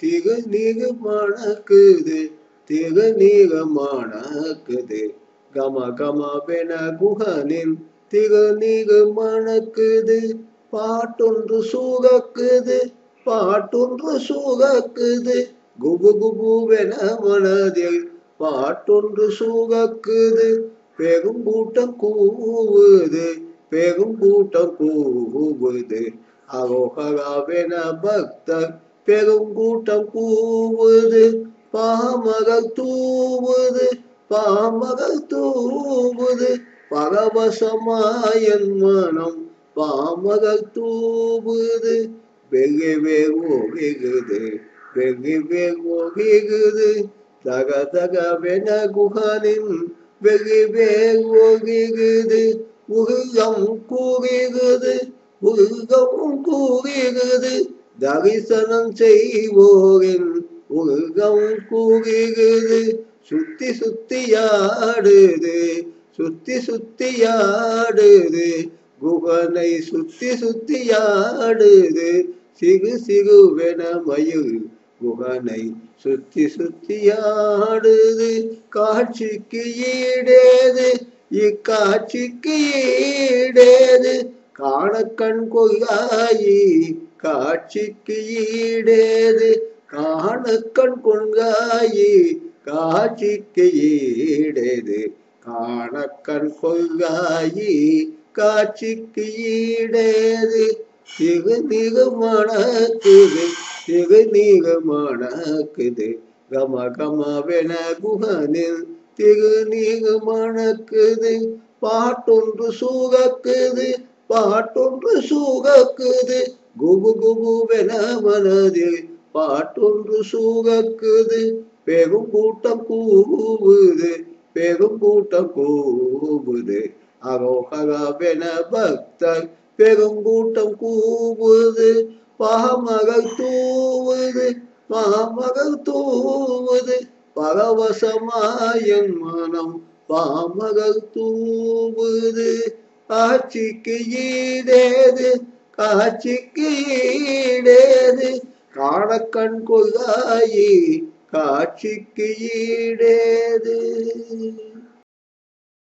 திக நீக மணக்குது திக நீக மணக்குது. கம கம பென குகனின் திக நீக மணக்குது பாட்டொன்று சூகக்குது பாட்டொன்று சூகக்குது. குபு குபுவென மனதில் பாட்டொன்று சூகக்குது பெரும் கூட்டம் கூவுது பெரும் கூட்டம் கூவுது. அகோகராவென பக்தர் பெரும் கூட்டம் கூவுது பாமகள் தூவுது பாமகள் தூவுது. பரவசமாயன் மனம் பாமகள் தூவுது. வெகு வெகு வெகுது வெகு வெகு வெகுது தக தகவென குகனின் வெகு வெகு வெகுது உருகம் கூறுகிறது உருகம் கூறுகிறது தரிசனம் செய்வோரின் உருகம் கூறுகிறது சுத்தி சுத்தியாடுது சுத்தி சுத்தியாடுது குகனை சுத்தி சுத்தியாடுது சிறு சிறுவென மயில் குகனை சுத்தி சுத்தியாடுது காட்சிக்கு ஈடேது இக்காட்சிக்கு ஈடேது காணக்கண் கொய்யாயி காட்சிக்கு ஈடேது. காணக்கண் கொள்காயி காட்சிக்கு ஈடேது. காணக்கண் கொள்காயி காட்சிக்கு ஈடேது. திகு நிகு மணக்குது திகு நிகு மணக்குது. கம கமவென குகனில் திகு நீகு மணக்குது. பாட்டொன்று சூகக்குது பாட்டொன்று சூகக்குது. குபு குபுவென மனதில் பாட்டொன்று சூகக்குது. பெரும் கூட்டம் கூவுது பெரும் கூட்டம் கூவுது. அரோகராவென பக்தர் பெரும் கூட்டம் கூவுது. பாமகள் தூவுது பாமகள் தூவுது. பரவசமாயன் மனம் பாமகள் தூவுது. ஆட்சிக்கு ஈடேது காட்சிக்கு ஈடேது காணக்கண் கொள்ளாயி காட்சிக்கு ஈடேது